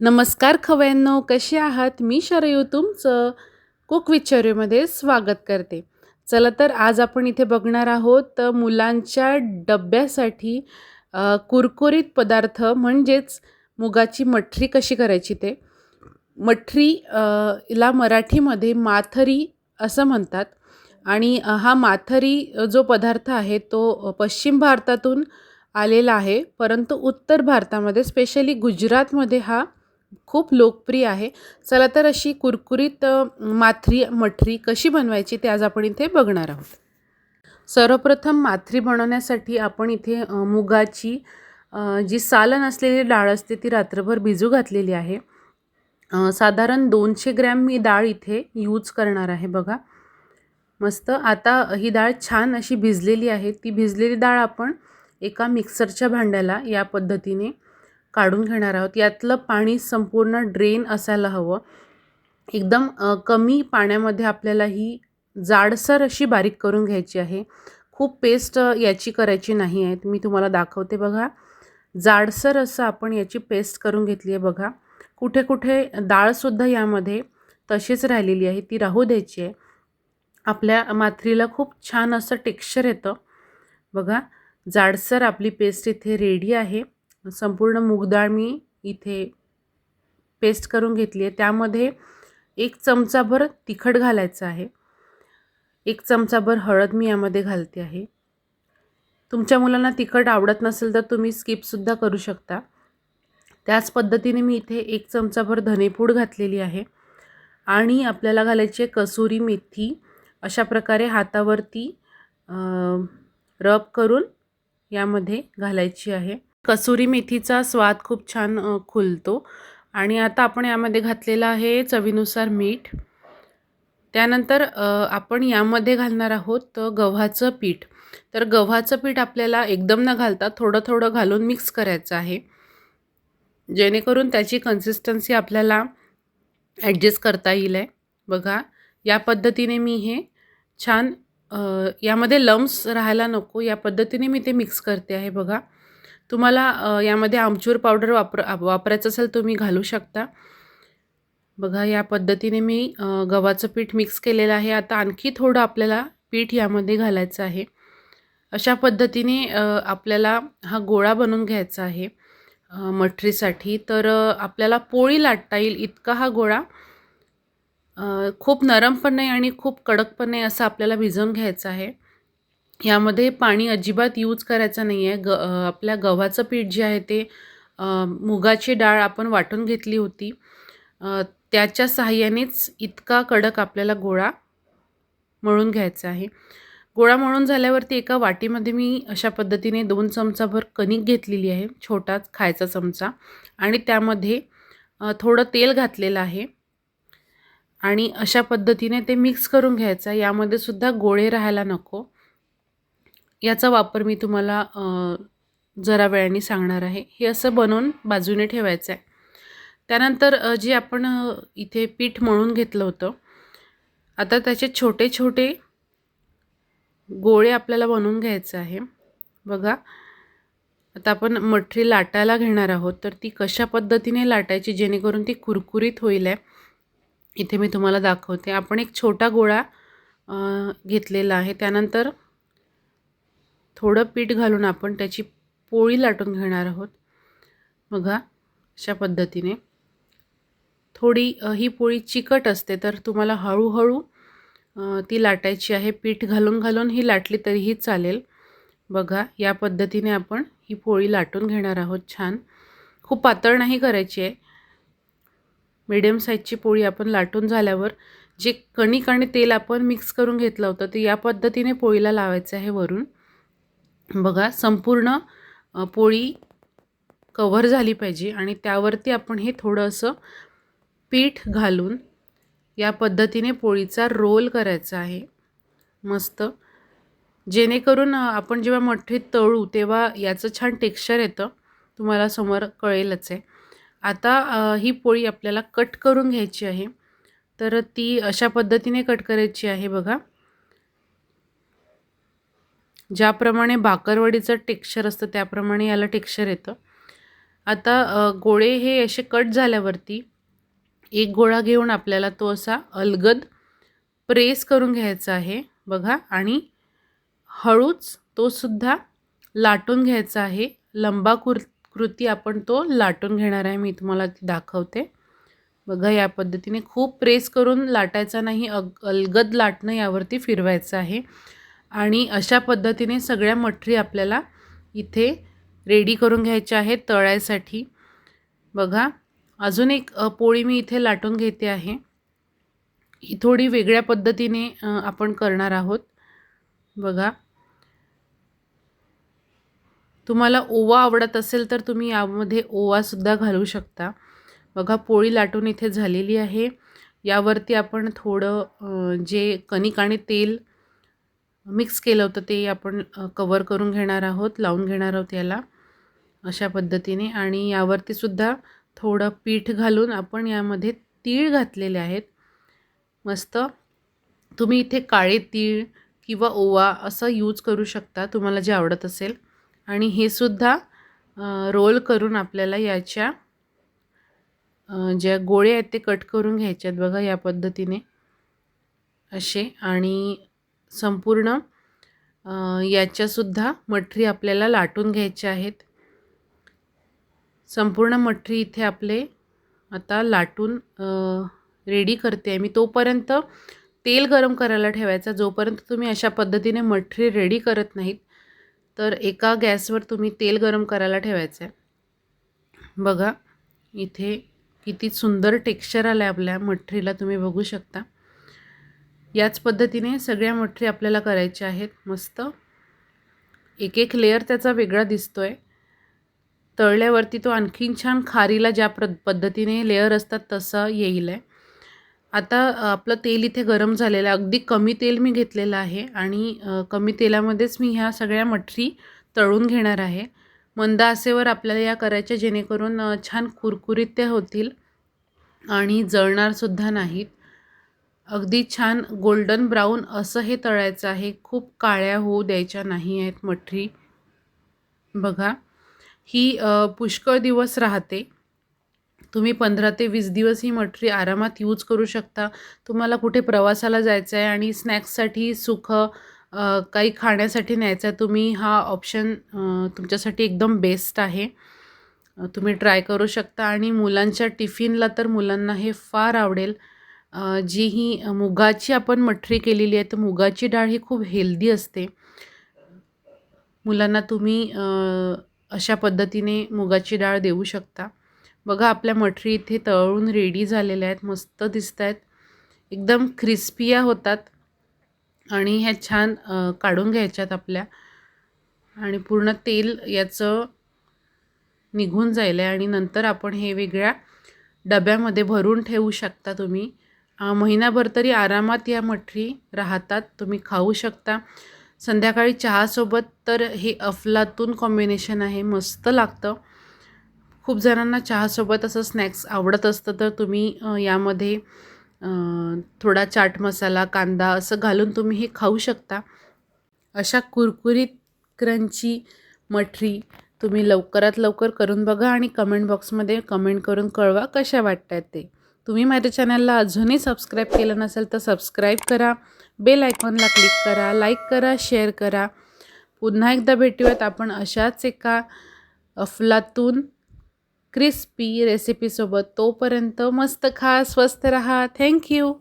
नमस्कार खवयांनो कसे आहात? मी शरयू तुमचं कुक विचारूमध्ये स्वागत करते. चला तर आज आपण इथे बघणार आहोत तर मुलांच्या डब्यासाठी कुरकुरीत पदार्थ म्हणजेच मुगाची मठरी कशी करायची ते. मठरी ला मराठीमध्ये माथरी असं म्हणतात. आणि हा माथरी जो पदार्थ आहे तो पश्चिम भारतातून आलेला आहे. परंतु उत्तर भारतामध्ये स्पेशली गुजरातमध्ये हा खूप लोकप्रिय आहे. चला तर अशी कुरकुरीत माथरी मठरी कशी बनवायची ते आज आपण इथे बघणार आहोत. सर्वप्रथम माथरी बनवण्यासाठी आपण इथे मुगाची जी सालन असलेली डाळ असते ती रात्रभर भिजू घातलेली आहे. साधारण दोनशे ग्रॅम मी डाळ इथे यूज करणार आहे बघा. मस्त. आता ही डाळ छान अशी भिजलेली आहे. ती भिजलेली डाळ आपण एका मिक्सरच्या भांड्याला या पद्धतीने काढून घेणार आहोत. यातलं पाणी संपूर्ण ड्रेन असायला हवं. एकदम कमी पाण्यामध्ये आपल्याला ही जाडसर अशी बारीक करून घ्यायची आहे. खूप पेस्ट याची करायची नाही आहे मी तुम्हाला दाखवते बघा. जाडसर असं आपण याची पेस्ट करून घेतली आहे बघा. कुठे कुठे डाळसुद्धा यामध्ये तशीच राहिलेली आहे. ती राहू द्यायची आहे. आपल्या माथरीला खूप छान असं टेक्स्चर येतं. बघा जाडसर आपली पेस्ट इथे रेडी आहे. संपूर्ण मूगडाळ मी इथे पेस्ट करून घेतली आहे. त्यामध्ये एक चमचाभर तिखट घालायचं आहे. एक चमचाभर हळद मी यामध्ये घालते आहे. तुमच्या मुलांना तिखट आवडत नसेल तर तुम्ही स्किपसुद्धा करू शकता. त्याच पद्धतीने मी इथे एक चमचाभर धनेपूड घातलेली आहे. आणि आपल्याला घालायची आहे कसुरी मेथी. अशा प्रकारे हातावरती रब करून यामध्ये घालायची आहे. कसुरी मेथीचा स्वाद खूप छान खुलतो. आणि आता आपण यामध्ये घातलेलं आहे चवीनुसार मीठ. त्यानंतर आपण यामध्ये घालणार आहोत गव्हाचं पीठ. तर गव्हाचं पीठ आपल्याला एकदम न घालता थोडं थोडं घालून मिक्स करायचं आहे. जेणेकरून त्याची कन्सिस्टन्सी आपल्याला ॲडजस्ट करता येईल आहे. बघा या पद्धतीने मी हे छान यामध्ये लम्स राहायला नको. या पद्धतीने मी ते मिक्स करते आहे. बघा तुम्हाला यामध्ये आमचूर पावडर वापर वापरायचं असेल तुम्ही घालू शकता. बघा या पद्धतीने मी गव्हाचं पीठ मिक्स केलेलं आहे. आता आणखी थोडं आपल्याला पीठ यामध्ये घालायचं आहे. अशा पद्धतीने आपल्याला हा गोळा बनवून घ्यायचा आहे मठरीसाठी. तर आपल्याला पोळी लाटता येईल इतका हा गोळा. खूप नरम पण नाही आणि खूप कडक पण नाही असं आपल्याला भिजवून घ्यायचं आहे. यामध्ये पाणी अजिबात यूज करायचं नाही आहे ग आपल्या गव्हाचं पीठ जे आहे ते मुगाची डाळ आपण वाटून घेतली होती. त्याच्या साहाय्यानेच इतका कडक आपल्याला गोळा मळून घ्यायचा आहे. गोळा मळून झाल्यावरती एका वाटीमध्ये मी अशा पद्धतीने दोन चमचाभर कणिक घेतलेली आहे छोटा खायचा चमचा. आणि त्यामध्ये थोडं तेल घातलेलं आहे. आणि अशा पद्धतीने ते मिक्स करून घ्यायचं यामध्ये सुद्धा गोळे राहायला नको. याचा वापर मी तुम्हाला जरा वेळाने सांगणार आहे. हे असं बनवून बाजूने ठेवायचं आहे. त्यानंतर जे आपण इथे पीठ मळून घेतलं होतं आता त्याचे छोटे छोटे गोळे आपल्याला बनवून घ्यायचं आहे. बघा आता आपण मठरी लाटायला घेणार आहोत तर ती कशा पद्धतीने लाटायची जेणेकरून ती कुरकुरीत होईल आहे इथे मी तुम्हाला दाखवते. आपण एक छोटा गोळा घेतलेला आहे. त्यानंतर थोडं पीठ घालून आपण त्याची पोळी लाटून घेणार आहोत. बघा अशा पद्धतीने. थोडी ही पोळी चिकट असते तर तुम्हाला हळूहळू ती लाटायची आहे. पीठ घालून घालून ही लाटली तरीही चालेल. बघा या पद्धतीने आपण ही पोळी लाटून घेणार आहोत छान. खूप पातळ नाही करायची आहे. मिडियम साईजची पोळी आपण लाटून झाल्यावर जे कणिक आणि तेल आपण मिक्स करून घेतलं होतं ते या पद्धतीने पोळीला लावायचं आहे वरून. बघा संपूर्ण पोळी कव्हर झाली पाहिजे आणि त्यावरती आपण हे थोडंसं पीठ घालून या पद्धतीने पोळीचा रोल करायचा आहे. मस्त. जेणेकरून आपण जेव्हा मठ्ठीत तळू तेव्हा याचं छान टेक्स्चर येतं. तुम्हाला समोर कळेलच आहे. आता ही पोळी आपल्याला कट करून घ्यायची आहे. तर ती अशा पद्धतीने कट करायची आहे बघा. ज्याप्रमाणे बाकरवडीचं टेक्स्चर असतं त्याप्रमाणे याला टेक्स्चर येतं. आता गोळे हे असे कट झाल्यावरती एक गोळा घेऊन आपल्याला तो असा अलगद प्रेस करून घ्यायचा आहे बघा. आणि हळूच तो सुद्धा लाटून घ्यायचा आहे. लंबा कुर कृती आपण तो लाटून घेणार आहे मी तुम्हाला ती दाखवते. बघा या पद्धतीने खूप प्रेस करून लाटायचा नाही अग अलगद लाटणं यावरती फिरवायचं आहे. आणि अशा पद्धतीने सगळ्या मठरी आपल्याला इथे रेडी करून घ्यायच्या आहेत तळायसाठी. बघा अजून एक पोळी मी इथे लाटून घेते आहे. ही थोडी वेगळ्या पद्धतीने आपण करणार आहोत. बघा. तुम्हाला ओवा आवडत असेल तर तुम्ही यामध्ये ओवासुद्धा घालू शकता. बघा पोळी लाटून इथे झालेली आहे. यावरती आपण थोडं जे कणिक आणि तेल मिक्स केलं होतं ते आपण कवर करून घेणार आहोत लावून घेणार आहोत याला अशा पद्धतीने. आणि यावरती सुद्धा थोडं पीठ घालून आपण यामध्ये तीळ घातलेले आहेत. मस्त. तुम्ही इथे काळे तीळ किंवा ओवा असं यूज करू शकता तुम्हाला जे आवडत असेल. आणि हे सुद्धा रोल करून आपल्याला याच्या ज्या गोळे आहेत ते कट करून घ्यायचे आहेत बघा या पद्धतीने. असे. आणि संपूर्ण याच्यासुद्धा मठरी आपल्याला लाटून घ्यायच्या आहेत. संपूर्ण मठरी इथे आपले आता लाटून रेडी करते आहे. मी तोपर्यंत तेल गरम करायला ठेवायचा. जोपर्यंत तुम्ही अशा पद्धतीने मठरी रेडी करत नाहीत तर एका गॅसवर तुम्ही तेल गरम करायला ठेवायचं आहे. बघा इथे किती सुंदर टेक्स्चर आलं आहे आपल्या मठरीला तुम्ही बघू शकता. याच पद्धतीने सगळ्या मठरी आपल्याला करायच्या आहेत. मस्त. एक एक लेअर त्याचा वेगळा दिसतो आहे तळल्यावरती तो आणखीन छान खारीला ज्या प्र पद्धतीने लेअर असतात तसं येईल आहे आता आपलं तेल इथे गरम झालेलं आहे. अगदी कमी तेल मी घेतलेलं आहे आणि कमी तेलामध्येच मी ह्या सगळ्या मठरी तळून घेणार आहे. मंद आसेवर आपल्याला या करायच्या जेणेकरून छान कुरकुरीत त्या होतील आणि जळणारसुद्धा नाहीत. अगदी छान गोल्डन ब्राऊन असं हे तळायचं आहे. खूप काळ्या होऊ द्यायच्या नाही आहेत मठरी बघा ही पुष्कळ दिवस राहते. तुम्ही पंधरा ते वीस दिवस ही मठरी आरामात यूज करू शकता. तुम्हाला कुठे प्रवासाला जायचं आहे आणि स्नॅक्ससाठी सुखं काही खाण्यासाठी न्यायचं आहे तुम्ही हा ऑप्शन तुमच्यासाठी एकदम बेस्ट आहे. तुम्ही ट्राय करू शकता आणि मुलांच्या टिफिनला तर मुलांना हे फार आवडेल. जी ही मुगाची आपण मठरी केलेली आहे तर मुगाची डाळ ही खूप हेल्दी असते. मुलांना तुम्ही अशा पद्धतीने मुगाची डाळ देऊ शकता. बघा आपल्या मठरी इथे तळून रेडी झालेल्या आहेत मस्त दिसत आहेत. एकदम क्रिस्पिया होतात आणि ह्या छान काढून घ्यायच्यात आपल्या. आणि पूर्ण तेल याचं निघून जाईल आहे आणि नंतर आपण हे वेगळ्या डब्यामध्ये भरून ठेवू शकता तुम्ही. महिनाभर तरी आरामात या मठरी राहतात. तुम्ही खाऊ शकता. संध्याकाळी चहासोबत तर हे अफलातून कॉम्बिनेशन आहे मस्त लागतं. खूप जणांना चहासोबत असं स्नॅक्स आवडत असतं तर तुम्ही यामध्ये थोडा चाट मसाला कांदा असं घालून तुम्ही हे खाऊ शकता. अशा कुरकुरीत क्रंची मठरी तुम्ही लवकरात लवकर करून बघा आणि कमेंट बॉक्समध्ये कमेंट करून कळवा कशा वाटत आहेत ते. तुम्ही माझ्या चॅनलला अजूनही सबस्क्राईब केलं नसेल तर सबस्क्राईब करा बेल आयकॉनला क्लिक करा लाईक करा शेअर करा. पुन्हा एकदा भेटूयात आपण अशाच एका अफलातून क्रिस्पी रेसिपीसोबत तोपर्यंत मस्त खा स्वस्त रहा. थँक्यू